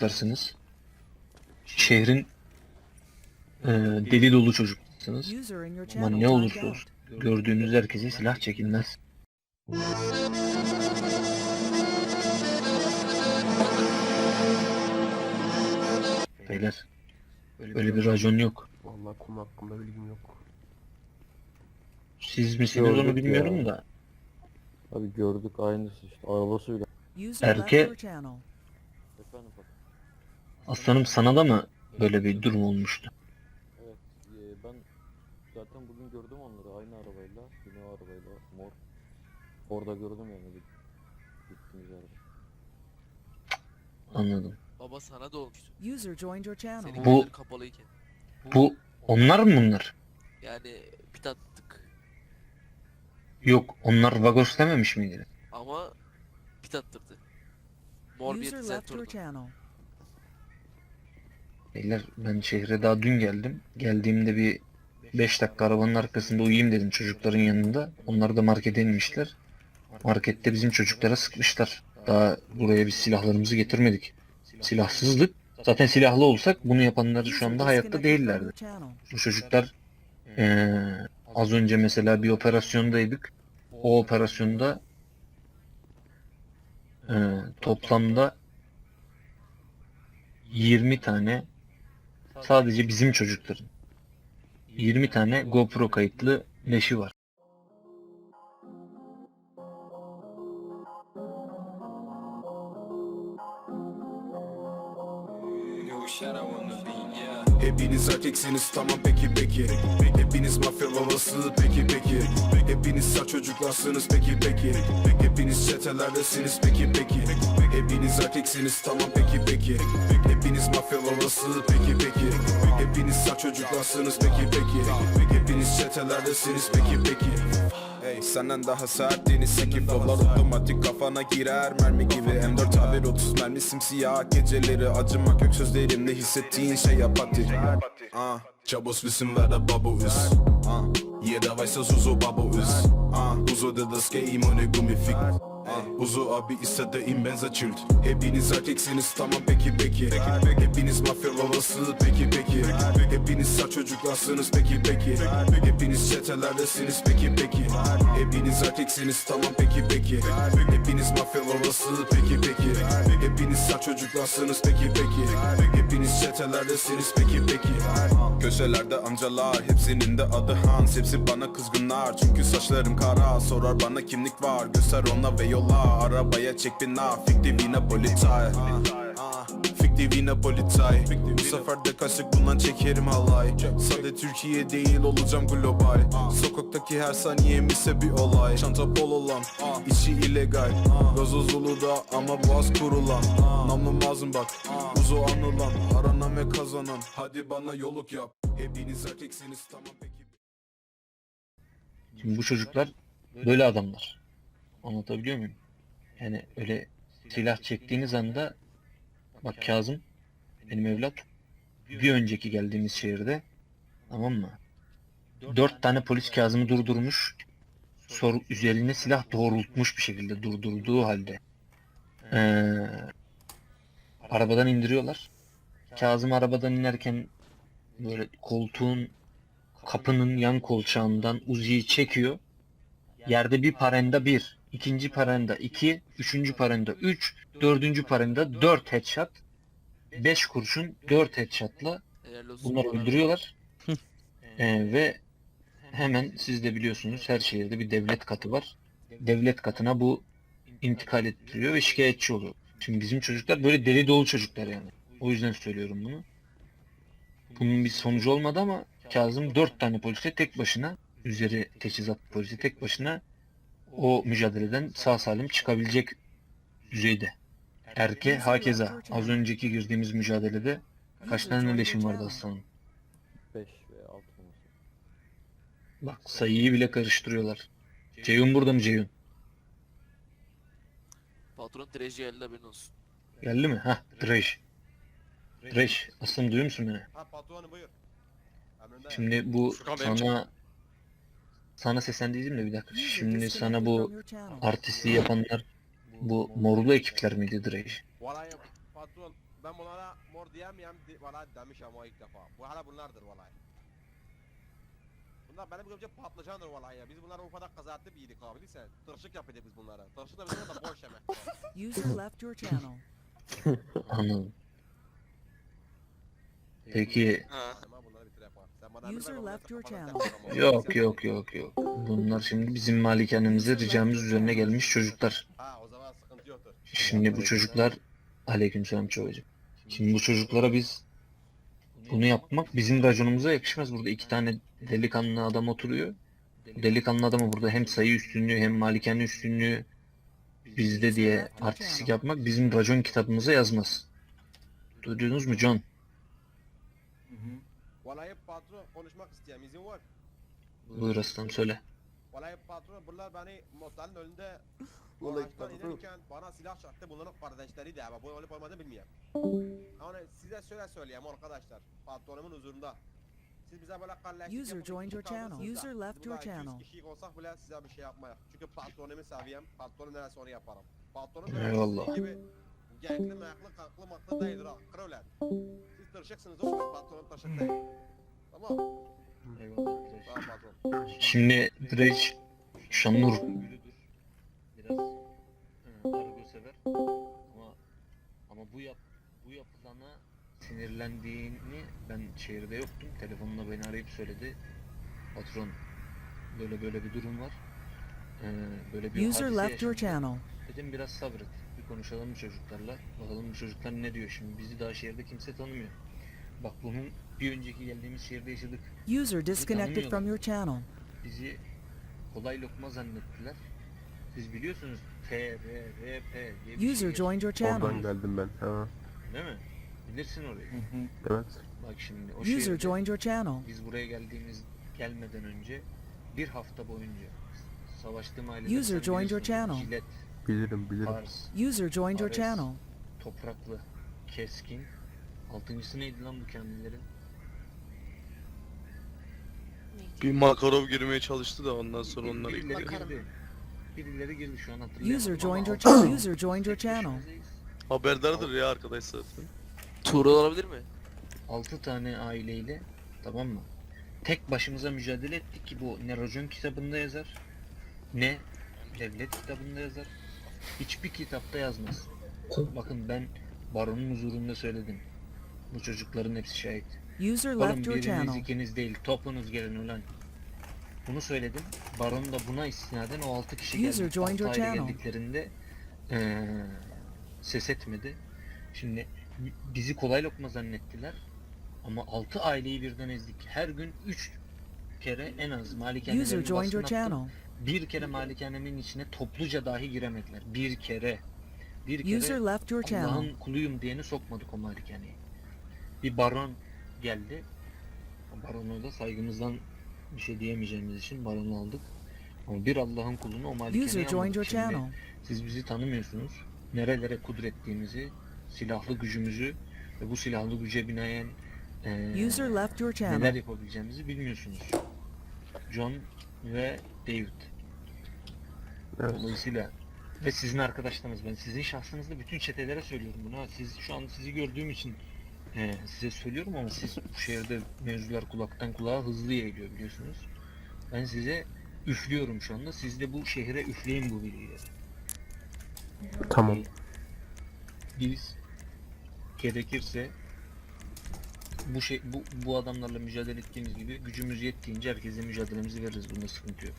çocuklarsınız. Şehrin e, deli dolu your Ama ne olursa olsun gördüğünüz herkese silah çekilmez. Beyler öyle bir racon yok. Vallahi konu hakkında bilgim yok. Siz misiniz onu Gördük bilmiyorum ya. da. Abi gördük aynısı işte arabası bile. User left Erke-. Efendim bak. Aslanım sana da mı böyle bir durum olmuştu? Evet e, ben zaten bugün gördüm onları aynı arabayla. Yine o arabayla mor. Orada gördüm yani bir gittiğimiz yerde. Anladım. Baba sana da olmuştu. User joined your channel. Senin Bu- gözlerin kapalıyken. Bu onlar mı bunlar? Yani pit attık. Yok onlar Vagos dememiş miydi? Ama pit attırdı. Mor bir User left your channel. Beyler ben şehre daha dün geldim. Geldiğimde bir 5 dakika arabanın arkasında uyuyayım dedim çocukların yanında. Onlar da markete inmişler. Markette bizim çocuklara sıkmışlar. Daha buraya biz silahlarımızı getirmedik. Silahsızlık. Zaten silahlı olsak bunu yapanlar şu anda hayatta değillerdi. Bu çocuklar eee, az önce mesela bir operasyondaydık. O operasyonda eee, toplamda 20 tane sadece bizim çocukların. 20 tane GoPro kayıtlı leşi var. Hepiniz erkeksiniz tamam peki peki. Hepiniz mafya babası peki peki. Hepiniz sağ çocuklarsınız peki peki. Hepiniz çetelerdesiniz peki peki Hepiniz erkeksiniz tamam peki peki. Hepiniz mafya babası peki peki. Hepiniz sağ çocuklarsınız peki peki. Hepiniz çetelerdesiniz peki peki. Hey senden daha sert deniz seki Flowlar otomatik kafana girer. Mermi gibi M4 haber 30 mermi simsiyah. Geceleri acımak yok sözlerimle hissettiğin şey yap hadi Ah, Chabos wissen wer der Babbo ist ah, Jeder weiß, dass Uso Babbo ist ah, Uso der das Game ohne Gummi fickt Uzo abi ise de in benzer chillt Hepiniz erkeksiniz tamam peki peki. Hepiniz mafya babası peki peki. Hepiniz sağ çocuklarsınız peki peki. Hepiniz çetelerdesiniz peki peki. Hepiniz erkeksiniz tamam peki peki. Hepiniz mafya babası peki peki. Hepiniz sağ çocuklarsınız peki peki. Hepiniz çetelerdesiniz peki peki. Köşelerde amcalar hepsinin de adı Hans. Hepsi bana kızgınlar çünkü saçlarım kara. Sorar bana kimlik var göster ona ve yola Arabaya çek bina fiktivine politay Ah, Fiktivine politay Bu sefer de kaşık bundan çekerim halay Sade Türkiye değil olacağım global. Sokaktaki her saniyem ise bir olay. Çanta pololan içi illegal. Gazoz Zulu'da ama boğaz kurulan. Namlum ağzım bak Uzo anılan. Aranan ve kazanan Hadi bana yoluk yap. Hepiniz erkeksiniz tamam peki. Şimdi bu çocuklar böyle adamlar. Anlatabiliyor muyum? Yani öyle silah çektiğiniz anda bak Kazım benim evlat bir önceki geldiğimiz şehirde tamam mı? Dört tane polis Kazım'ı durdurmuş. Sor, üzerine silah doğrultmuş bir şekilde durdurduğu halde. Ee, arabadan indiriyorlar. Kazım arabadan inerken böyle koltuğun kapının yan kolçağından Uzi'yi çekiyor. Yerde bir parenda bir, ikinci parenda iki, üçüncü parenda üç, dördüncü parenda dört headshot, beş kurşun dört headshotla Helal olsun. bunları öldürüyorlar. Ee, ve hemen siz de biliyorsunuz her şehirde bir devlet katı var. Devlet katına bu intikal ettiriyor ve şikayetçi oluyor. Şimdi bizim çocuklar böyle deli dolu çocuklar yani. O yüzden söylüyorum bunu. Bunun bir sonucu olmadı ama Kazım dört tane polise tek başına, üzeri teçhizat polisi tek başına o mücadeleden sağ salim çıkabilecek düzeyde. Erke hakeza az önceki girdiğimiz mücadelede kaç tane leşim vardı aslanım? 5 veya 6 olması. Bak sayıyı bile karıştırıyorlar. Ceyhun burada mı Ceyhun? Patron treci elde haberin olsun. Geldi mi? Hah Dreş. Dreş aslanım duyuyor musun beni? Ha patronum buyur. Emrinde. Şimdi bu Furkan benim sana sana seslendiydim de bir dakika. Şimdi sana bu artistliği yapanlar bu morulu ekipler miydi Dreş? Varayım patron. ben bunlara mor diyemeyem di, valla demiş ama ilk defa. Bu hala bunlardır vallahi. Bunlar benim gözümce patlıcandır vallahi ya. Biz bunları o kadar kızartıp yedik abi sen. Tırşık yapıyorduk biz bunlara. Tırşık da bizim orada boş yemek. User left your channel. Anladım. Peki Ha. User left your channel. yok yok yok yok. Bunlar şimdi bizim malikanemize ricamız üzerine gelmiş çocuklar. Ha o zaman sıkıntı yoktur. Şimdi bu çocuklar aleykümselam çocuğum. Şimdi bu çocuklara biz bunu yapmak bizim raconumuza yakışmaz. Burada iki tane delikanlı adam oturuyor. Delikanlı adamı burada hem sayı üstünlüğü hem malikane üstünlüğü bizde diye artistik yapmak bizim racon kitabımıza yazmaz. Duydunuz mu John? Konuşmak isteyen izin var. Buyur aslanım söyle. Vallahi patron bunlar beni motelin önünde Vallahi araçtan patron. inerken bana silah çaktı bunların kardeşleriydi ama bu olup olmadığını bilmiyorum. Ama size şöyle söyleyeyim arkadaşlar patronumun huzurunda. Siz bize böyle kalleşlik User joined your channel. User left your burada 200 channel. kişilik olsak bile size bir şey yapmayız. Çünkü patronumu seviyorum. Patronum neresi onu yaparım. Patronum Eyvallah. sizin gibi genkli, mekli, kaklı, maklı değildir ha. Kırıvlen. Siz tırşıksınız oğlum patronum değil. Tamam. Tamam patron. Şimdi Dredge Şanur biraz argo sever ama ama bu yap bu yapılana sinirlendiğini ben şehirde yoktum. Telefonla beni arayıp söyledi. Patron böyle böyle bir durum var. Ee, böyle bir User hadise left your yaşandı. channel. Dedim biraz sabret. Bir konuşalım bu çocuklarla. Bakalım bu çocuklar ne diyor şimdi. Bizi daha şehirde kimse tanımıyor. Bak bunun bir önceki geldiğimiz şehirde yaşadık. User disconnected from your channel. Bizi kolay lokma zannettiler. Siz biliyorsunuz T, R, R, P diye bir User şey joined your Oradan channel. geldim ben. Ha. Değil mi? Bilirsin orayı. Evet. Bak şimdi o User şehirde joined your channel. biz buraya geldiğimiz gelmeden önce bir hafta boyunca savaştığım ailede User sen joined your biliyorsun, channel. Jilet, Bilirim bilirim. Pars, User joined your Ares. channel. Topraklı, Keskin. Altıncısı neydi lan bu kamillerin? Bir Makarov girmeye çalıştı da ondan sonra onları Birileri girdi. Birileri girdi şu an hatırlayamadım. User joined your channel. User joined your channel. Haberdardır ya arkadaş zaten. Tuğra olabilir mi? 6 tane aileyle tamam mı? Tek başımıza mücadele ettik ki bu ne racon kitabında yazar ne devlet kitabında yazar. Hiçbir kitapta yazmaz. Bakın ben baronun huzurunda söyledim. Bu çocukların hepsi şahit. User Oğlum left your biriniz channel. ikiniz değil topunuz gelin ulan. Bunu söyledim. Baron da buna istinaden o 6 kişi User geldi. joined altı your aile channel. geldiklerinde eee, ses etmedi. Şimdi bizi kolay lokma zannettiler. Ama 6 aileyi birden ezdik. Her gün 3 kere en az User malikanelerine joined your baskın attım. channel. Bir kere malikanemin içine topluca dahi giremediler. Bir kere. Bir kere User left your channel. Allah'ın kuluyum diyeni sokmadık o malikaneye. Bir baron geldi. O barona da saygımızdan bir şey diyemeyeceğimiz için baronu aldık. Ama bir Allah'ın kulunu o malikaneye almadık. Şimdi siz bizi tanımıyorsunuz. Nerelere kudrettiğimizi, silahlı gücümüzü ve bu silahlı güce binaen eee, User left your neler channel. yapabileceğimizi bilmiyorsunuz. John ve David. Evet. Dolayısıyla ve sizin arkadaşlarınız ben sizin şahsınızda bütün çetelere söylüyorum bunu. ha. Siz şu an sizi gördüğüm için e, size söylüyorum ama siz bu şehirde mevzular kulaktan kulağa hızlı yayılıyor biliyorsunuz. Ben size üflüyorum şu anda. Siz de bu şehre üfleyin bu bilgileri. Tamam. E, Biz gerekirse bu şey bu, bu adamlarla mücadele ettiğimiz gibi gücümüz yettiğince herkese mücadelemizi veririz. Bunda sıkıntı yok.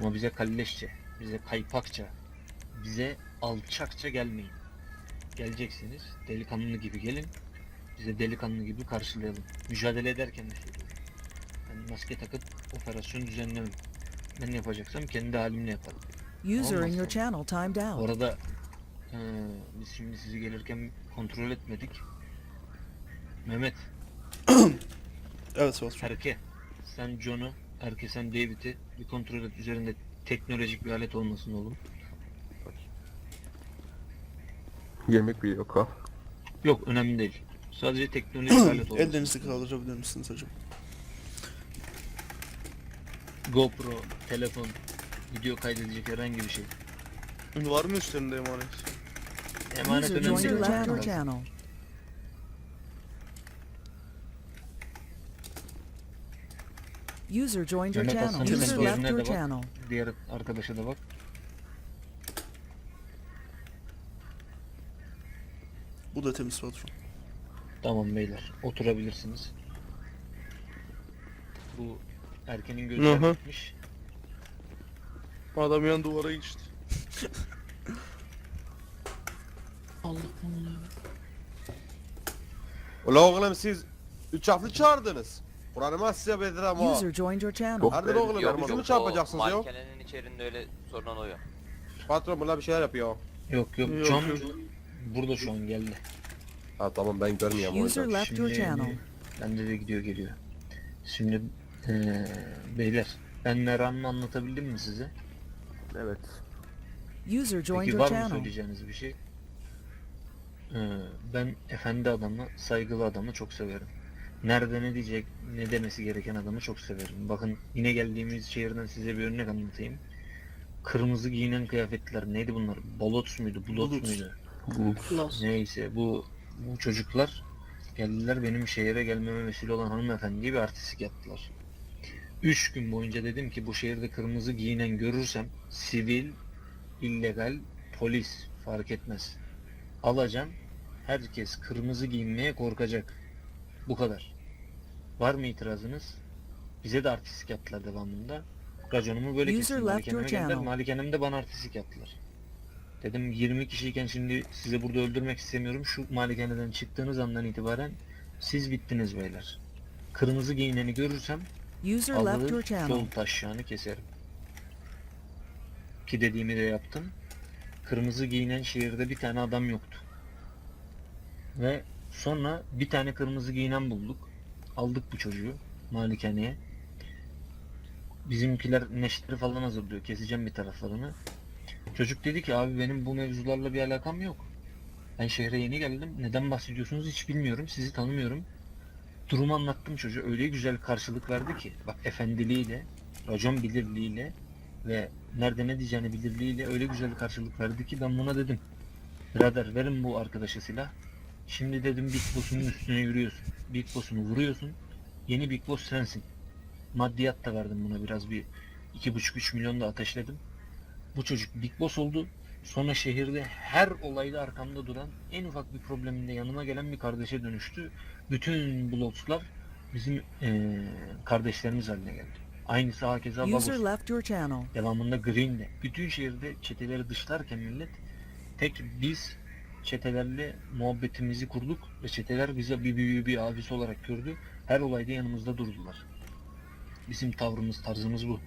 Ama bize kalleşçe, bize kaypakça, bize alçakça gelmeyin. Geleceksiniz, delikanlı gibi gelin. Bize delikanlı gibi karşılayalım. Mücadele ederken de söylüyorum. Ben maske takıp operasyon düzenlemem. Ben ne yapacaksam kendi halimle yaparım. User in your channel timed out. Orada eee, biz şimdi sizi gelirken kontrol etmedik. Mehmet, Evet patron. Erke, sen John'u, Erke sen David'i bir kontrol et. Üzerinde teknolojik bir alet olmasın oğlum. Yemek bile yok ha. Yok önemli değil. Sadece teknolojik alet olması. Ellerinizi kaldırabilir misiniz hocam? GoPro, telefon, video kaydedecek herhangi bir şey. Var mı üstlerinde emanet? Emanet User önemli. değil. User joined your channel. User left your channel. Diğer arkadaşa da bak. Bu da temiz patron. Tamam beyler oturabilirsiniz. Bu erkenin hı. gitmiş. Adam yan duvara geçti. Ula oğlum siz üç hafta çağırdınız. Kur'an'ıma size bedirem ha. User joined your channel. Hadi oğlum bizi mi çarpacaksınız ya? Malikenenin içerisinde öyle sorun oluyor. Patron bunlar bir şeyler yapıyor. Yok yok Yok, John yok. burada şu an geldi. Ha tamam ben görmüyorum o User yüzden. left your Şimdi channel. bende de gidiyor geliyor. Şimdi eee, beyler ben meramımı anlatabildim mi size? Evet. User joined Peki your var mı channel. söyleyeceğiniz bir şey? Ee, ben efendi adamı, saygılı adamı çok severim. Nerede ne diyecek, ne demesi gereken adamı çok severim. Bakın yine geldiğimiz şehirden size bir örnek anlatayım. Kırmızı giyinen kıyafetler neydi bunlar? Bolot muydu, bulot Bulut. muydu? Neyse bu bu çocuklar geldiler benim şehire gelmeme vesile olan hanımefendiye bir artistik yaptılar. Üç gün boyunca dedim ki bu şehirde kırmızı giyinen görürsem sivil, illegal, polis fark etmez. Alacağım. Herkes kırmızı giyinmeye korkacak. Bu kadar. Var mı itirazınız? Bize de artistik yaptılar devamında. Raconumu böyle User kestim. Malikaneme geldiler. channel. Malikanemde bana artistik yaptılar. Dedim 20 kişiyken şimdi sizi burada öldürmek istemiyorum. Şu malikaneden çıktığınız andan itibaren siz bittiniz beyler. Kırmızı giyineni görürsem User left your alır channel. taşağını keserim. Ki dediğimi de yaptım. Kırmızı giyinen şehirde bir tane adam yoktu. Ve sonra bir tane kırmızı giyinen bulduk. Aldık bu çocuğu malikaneye. Bizimkiler neşteri falan hazırlıyor. Keseceğim bir taraflarını. Çocuk dedi ki abi benim bu mevzularla bir alakam yok. Ben şehre yeni geldim. Neden bahsediyorsunuz hiç bilmiyorum. Sizi tanımıyorum. Durumu anlattım çocuğa. Öyle güzel karşılık verdi ki. Bak efendiliğiyle, racon bilirliğiyle ve nerede ne diyeceğini bilirliğiyle öyle güzel karşılık verdi ki ben buna dedim. Birader verin bu arkadaşa silah. Şimdi dedim Big Boss'un üstüne yürüyorsun. Big Boss'unu vuruyorsun. Yeni Big Boss sensin. Maddiyat da verdim buna biraz bir iki buçuk üç milyon da ateşledim. Bu çocuk Big Boss oldu. Sonra şehirde her olayda arkamda duran en ufak bir probleminde yanıma gelen bir kardeşe dönüştü. Bütün blokslar bizim eee, kardeşlerimiz haline geldi. Aynısı hakeza channel. Devamında Green'de. Bütün şehirde çeteleri dışlarken millet tek biz çetelerle muhabbetimizi kurduk ve çeteler bize bir büyüğü bir abisi olarak gördü. Her olayda yanımızda durdular. Bizim tavrımız, tarzımız bu.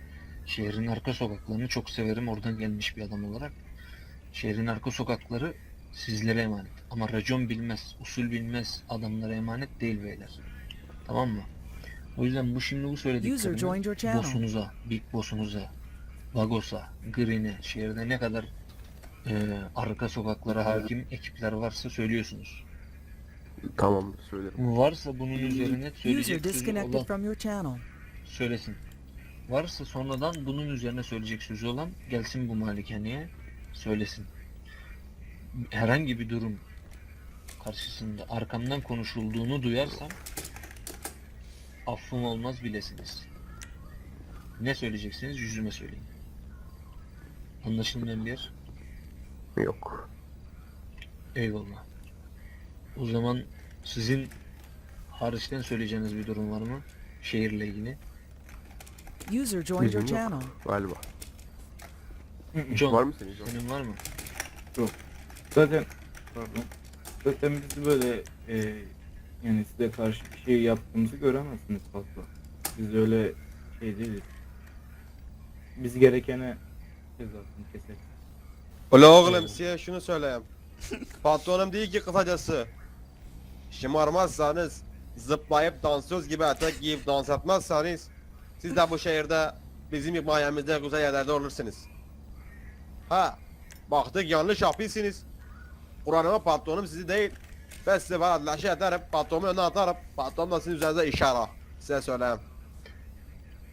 Şehrin arka sokaklarını çok severim oradan gelmiş bir adam olarak. Şehrin arka sokakları sizlere emanet. Ama racon bilmez, usul bilmez adamlara emanet değil beyler. Tamam mı? O yüzden bu şimdi bu User söylediklerimi joined your channel. bossunuza, big bossunuza, Vagos'a, Green'e, şehirde ne kadar e, arka sokaklara hakim ekipler varsa söylüyorsunuz. Tamam söylerim. Varsa bunun üzerine User söyleyecek sözü disconnected olan from your channel. söylesin. Varsa sonradan bunun üzerine söyleyecek sözü olan gelsin bu malikaneye söylesin. Herhangi bir durum karşısında arkamdan konuşulduğunu duyarsam affım olmaz bilesiniz. Ne söyleyeceksiniz yüzüme söyleyin. Anlaşılmayan bir yer. Yok. Eyvallah. O zaman sizin hariçten söyleyeceğiniz bir durum var mı? Şehirle ilgili. User joined your Bizim yok. channel. Galiba. John, Var mı senin? John? senin var mı? Zaten pardon. Zaten bizi böyle e, yani size karşı bir şey yaptığımızı göremezsiniz fazla. Biz öyle şey değiliz. Biz gerekene cezasını keseriz. Ula oğlum size şunu söyleyeyim. Patronum değil ki kısacası. Şımarmazsanız, zıplayıp dansöz gibi etek giyip dans etmezseniz, siz de bu şehirde bizim himayemizde güzel yerlerde olursunuz. Ha, baktık yanlış yapıyorsunuz. Kur'an'ıma patronum sizi değil. Ben size var laşı ederim, patronumu önüne atarım. Patron da sizin üzerinize işaret. Size söyleyeyim.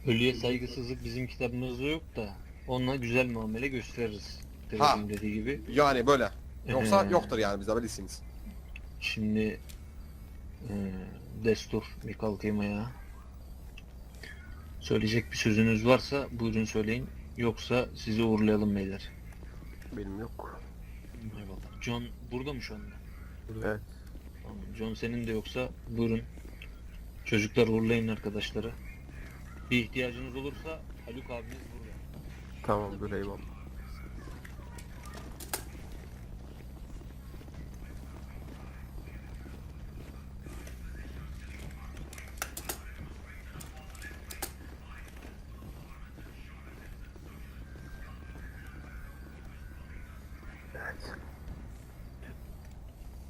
Ölüye saygısızlık bizim kitabımızda yok da onunla güzel muamele gösteririz. Ha. Dediği gibi. Yani böyle. Yoksa Ee, yoktur yani bizde bilirsiniz. Şimdi e, destur bir kalkayım ayağa. Söyleyecek bir sözünüz varsa buyurun söyleyin. Yoksa sizi uğurlayalım beyler. Benim yok. Eyvallah. John burada mı şu anda? Evet. Tamam. John senin de yoksa buyurun. Çocuklar uğurlayın arkadaşları. Bir ihtiyacınız olursa Haluk abiniz burada. Tamamdır eyvallah.